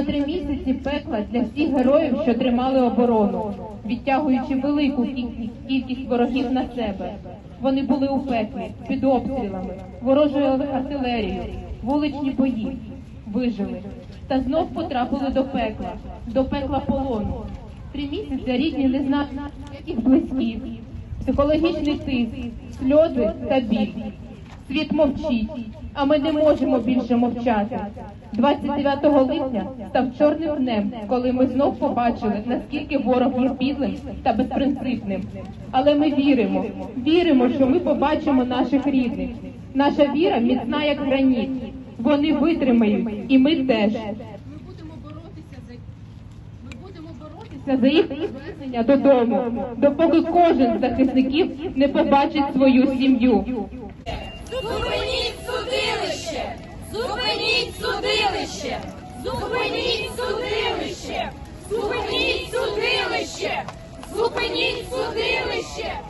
Рівно три місяці пекла для всіх героїв, що тримали оборону, відтягуючи велику кількість, ворогів на себе. Вони були у пеклі, під обстрілами, ворожою артилерією, вуличні бої, вижили. Та знов потрапили до пекла, до пекла полону. Три місяці рідні не знають близьких, психологічний тиск, сльози та біль. Світ мовчить, а ми не можемо більше мовчати. 29 липня став чорним днем, коли ми знов побачили, наскільки ворог є підлим та безпринципним. Але ми віримо, віримо, що ми побачимо наших рідних. Наша віра міцна, як граніт. Вони витримають, і ми теж. За їх повернення додому, допоки кожен з захисників не побачить свою сім'ю. Зупиніть судилище! Зупиніть судилище! Зупиніть судилище! Зупиніть судилище! Зупиніть судилище!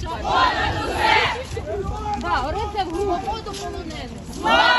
Слава! Слава!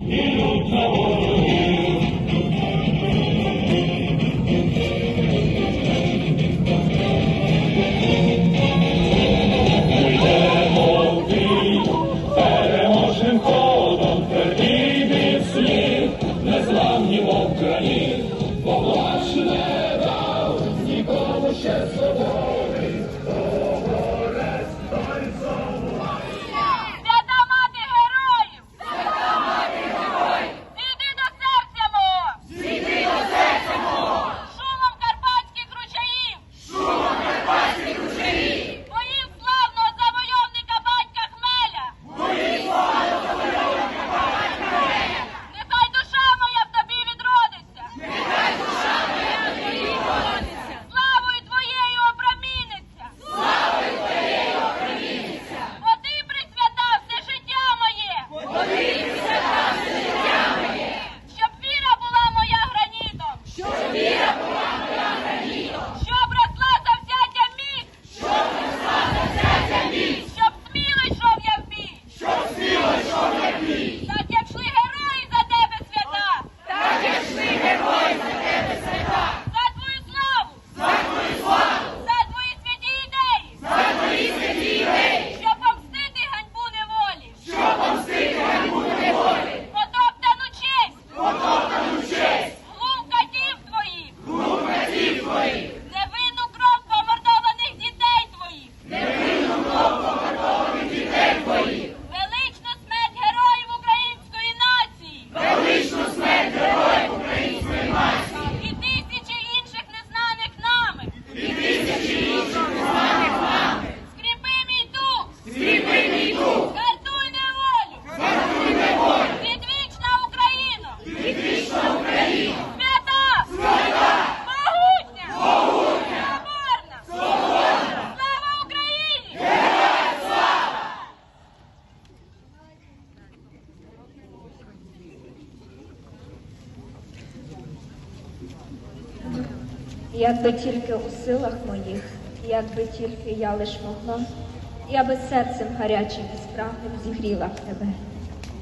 Переможним Якби тільки у силах моїх, якби тільки я лиш могла, я би серцем гарячим і спраглим зігріла б тебе.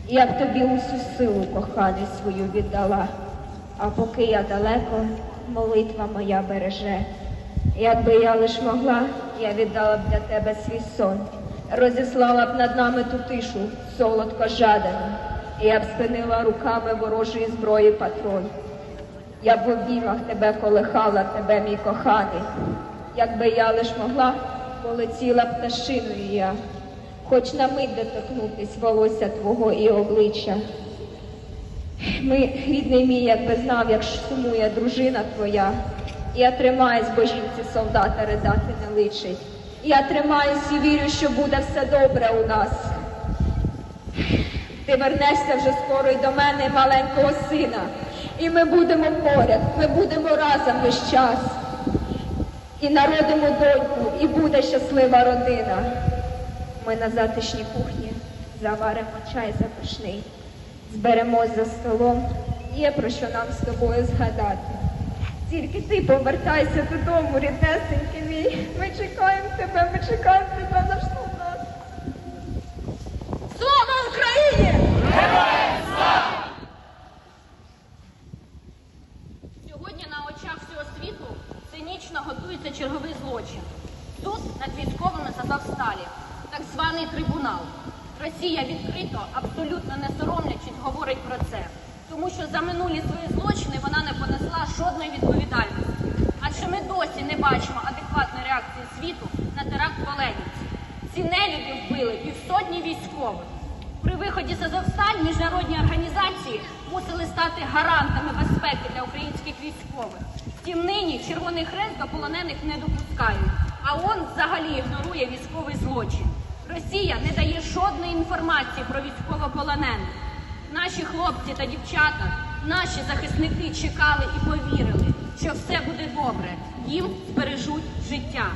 Я б тобі усю силу коханий свою віддала, а поки я далеко, молитва моя береже. Якби я лиш могла, я віддала б для тебе свій сон, розіслала б над нами ту тишу, солодко жадану, я б спинила руками ворожої зброї патрон. Я б в тебе колихала, тебе, мій коханий. Якби я лиш могла, полетіла пташиною я, хоч на мить доторкнутись волосся твого і обличчя. Ми, рідний мій, якби знав, як сумує дружина твоя. Я тримаюсь, бо жінці солдата ридати не личить. Я тримаюсь і вірю, що буде все добре у нас. Ти вернешся вже скоро й до мене, маленького сина. І ми будемо поряд, ми будемо разом весь час. І народимо доньку, і буде щаслива родина. Ми на затишній кухні заваримо чай запашний, зберемось за столом, є про що нам з тобою згадати. Тільки ти повертайся додому, ріднесенький мій. Ми чекаємо тебе, ми чекаємо тебе завжди у нас. Слава Україні! Сьогодні на очах всього світу цинічно готується черговий злочин. Суд над військовими з Азовсталі, так званий трибунал. Росія відкрито, абсолютно не соромлячись, говорить про це, тому що за минулі свої злочини вона не понесла жодної відповідальності. Адже ми досі не бачимо адекватної реакції світу на теракт в Оленівці. Ці нелюди вбили півсотні військових. При виході з Азовсталь міжнародні організації мусили стати гарантами безпеки для українських військових. Втім, нині Червоний Хрест до полонених не допускають, а ООН взагалі ігнорує військовий злочин. Росія не дає жодної інформації про військовополонених. Наші хлопці та дівчата, наші захисники чекали і повірили, що все буде добре, їм збережуть життя.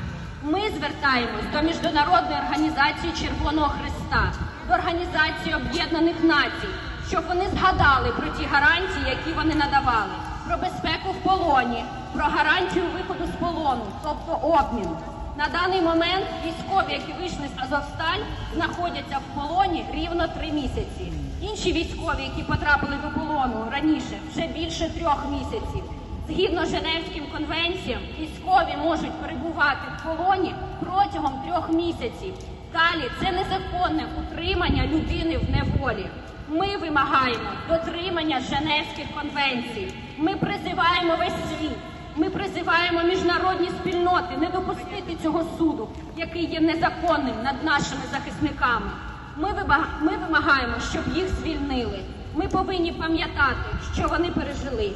Ми звертаємось до міжнародної організації Червоного Христа, до Організації Об'єднаних Націй, щоб вони згадали про ті гарантії, які вони надавали, про безпеку в полоні, про гарантію виходу з полону, тобто обмін. На даний момент військові, які вийшли з Азовсталь, знаходяться в полоні рівно три місяці. Інші військові, які потрапили до полону раніше, вже більше трьох місяців. Згідно з Женевським конвенціям, військові можуть перебувати в полоні протягом трьох місяців. Далі це незаконне утримання людини в неволі. Ми вимагаємо дотримання Женевських конвенцій. Ми призиваємо весь світ. Ми призиваємо міжнародні спільноти не допустити цього суду, який є незаконним над нашими захисниками. Ми, вимагаємо, щоб їх звільнили. Ми повинні пам'ятати, що вони пережили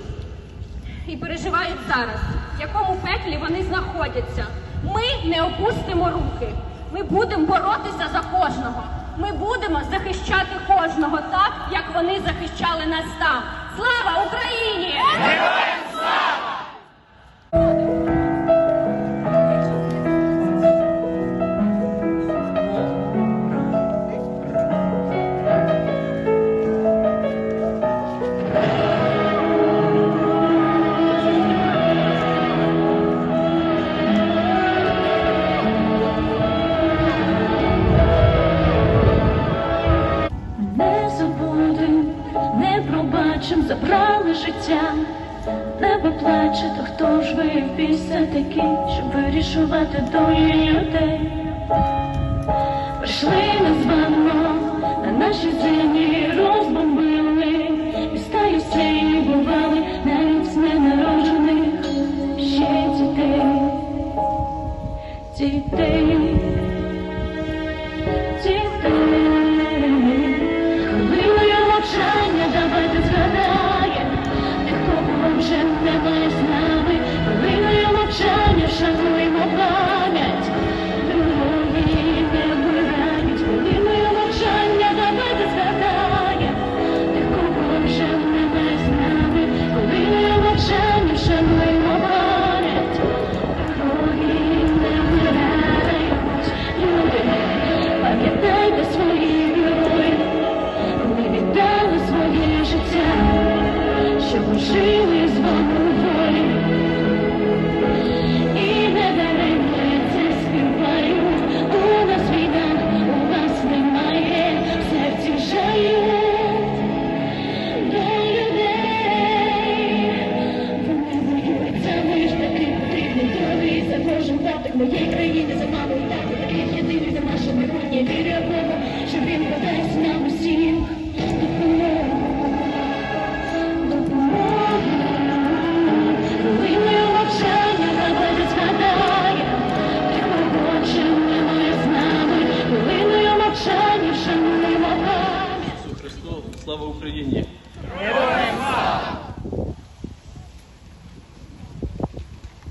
і переживають зараз, в якому пеклі вони знаходяться. Ми не опустимо руки. Ми будемо боротися за кожного. Ми будемо захищати кожного так, як вони захищали нас там. Слава Україні! Життя. Небо плаче, то хто ж ви після такі, щоб вирішувати долі людей? Прийшли незвано на наші землі,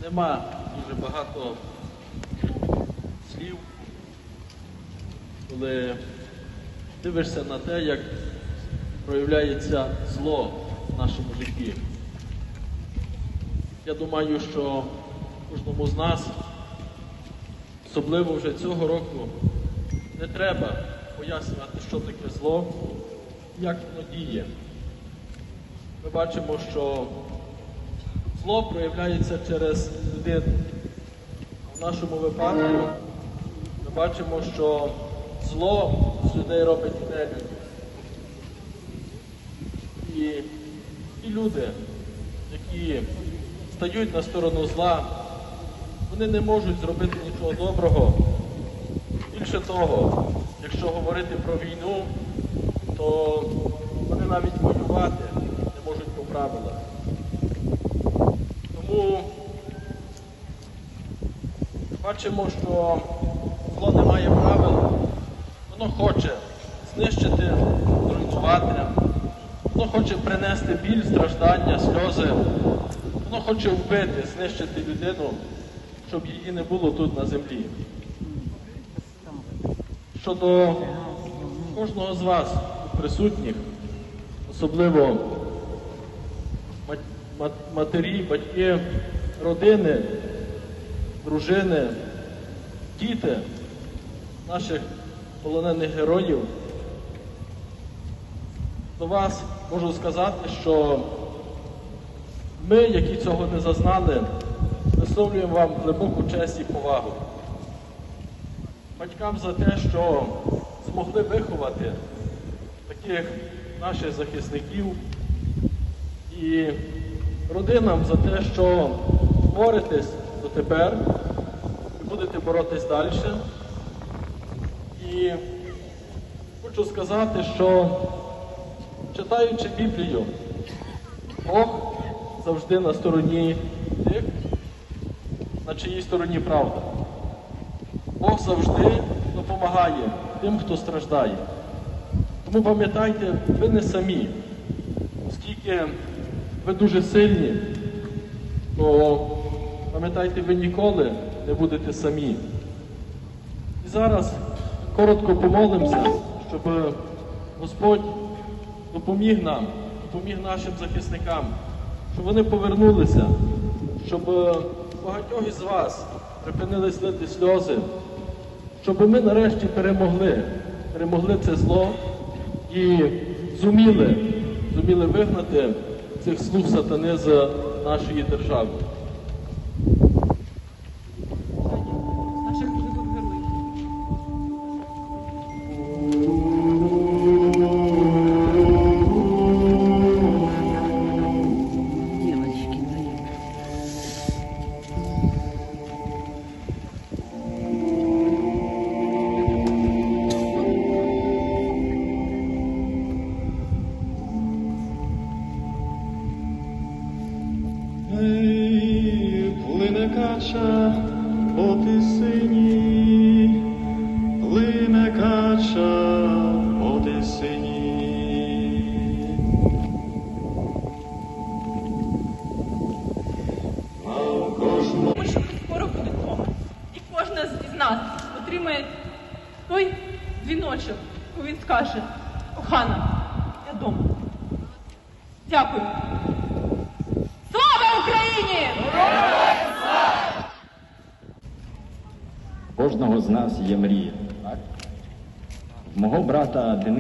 Нема дуже багато слів, коли дивишся на те, як проявляється зло в нашому житті. Я думаю, що кожному з нас, особливо вже цього року, не треба пояснювати, що таке зло, як воно діє. Ми бачимо, що зло проявляється через людину. В нашому випадку ми бачимо, що зло з людей робить нелюдь. І ті люди, які стають на сторону зла, вони не можуть зробити нічого доброго. Більше того, якщо говорити про війну, то вони навіть воювати правилах. Тому бачимо, що зло не має правил, воно хоче знищити, зруйнувати, воно хоче принести біль, страждання, сльози, воно хоче вбити, знищити людину, щоб її не було тут на землі. Щодо кожного з вас присутніх, особливо матері, батьки, родини, дружини, діти наших полонених героїв, до вас можу сказати, що ми, які цього не зазнали, висловлюємо вам глибоку честь і повагу. Батькам за те, що змогли виховати таких наших захисників і родинам за те, що боретесь дотепер і будете боротись далі. І хочу сказати, що читаючи Біблію, Бог завжди на стороні тих, на чиїй стороні правда. Бог завжди допомагає тим, хто страждає. Тому пам'ятайте, ви не самі. Оскільки ви дуже сильні, то пам'ятайте, ви ніколи не будете самі. І зараз коротко помолимося, щоб Господь допоміг нам, допоміг нашим захисникам, щоб вони повернулися, щоб багатьох із вас припинили злити сльози, щоб ми нарешті перемогли, перемогли це зло і зуміли, зуміли вигнати цих слуг сатани з нашої держави.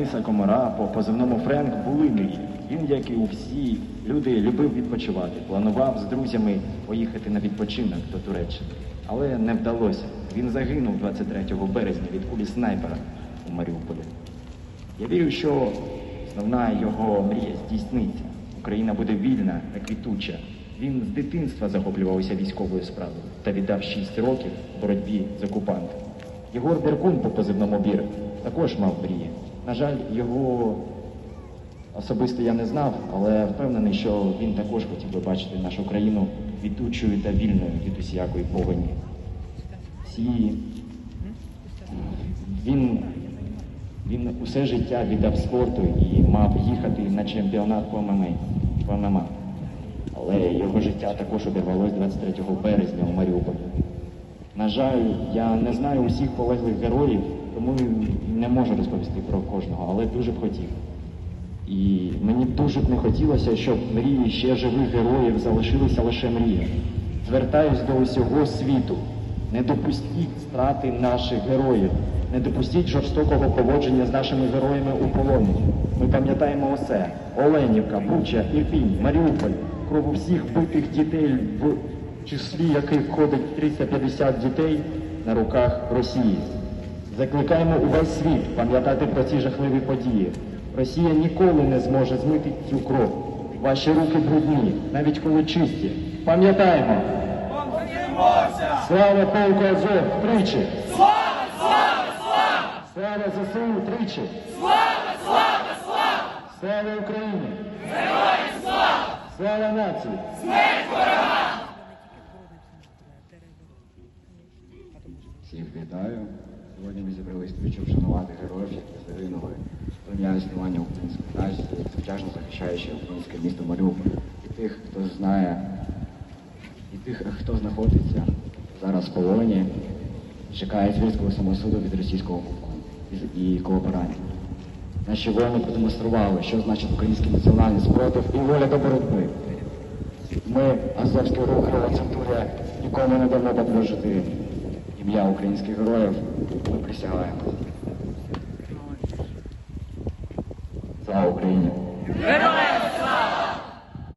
Дениса Комара по позивному Френк були мрії. Він, як і у всі люди, любив відпочивати. Планував з друзями поїхати на відпочинок до Туреччини. Але не вдалося. Він загинув 23 березня від кулі снайпера у Маріуполі. Я вірю, що основна його мрія здійсниться. Україна буде вільна та квітуча. Він з дитинства захоплювався військовою справою та віддав 6 років боротьбі з окупантом. Єгор Деркун по позивному бір також мав мрії. На жаль, його особисто я не знав, але впевнений, що він також хотів би бачити нашу країну квітучою та вільною від усіякої погоні. Всі він, він усе життя віддав спорту і мав їхати на чемпіонат. По ММА. Але його життя також обірвалось 23 березня у Маріуполі. На жаль, я не знаю усіх полеглих героїв, тому не можу розповісти про кожного, але дуже б хотів. І мені дуже б не хотілося, щоб мрії ще живих героїв залишилися лише мріями. Звертаюсь до усього світу. Не допустіть страти наших героїв, не допустіть жорстокого поводження з нашими героями у полоні. Ми пам'ятаємо усе: Оленівка, Буча, Ірпінь, Маріуполь, крову всіх битих дітей, в числі яких входить 350 дітей на руках Росії. Закликаємо увесь світ пам'ятати про ці жахливі події. Росія ніколи не зможе змити цю кров. Ваші руки брудні, навіть коли чисті. Пам'ятаємо! Слава полку Азов тричі! Слава, слава, слава! Слава ЗСУ тричі! Слава, слава, слава! Слава Україні! Героям слава! Слава нації! Всіх вітаю. Сьогодні ми зібрались щоб вшанувати героїв, які загинули дня існування української нації, звичайно захищаючи українське місто Маріуполь. І тих, хто знає, і тих, хто знаходиться зараз в полоні, чекає звірського самосуду від російського окупу і кооперантів. Наші воїни продемонстрували, що значить український національний спротив і воля до боротьби. Ми, Азовський рух Центурія, нікому не дамо подружити ім'я українських героїв. Ми присягаємо.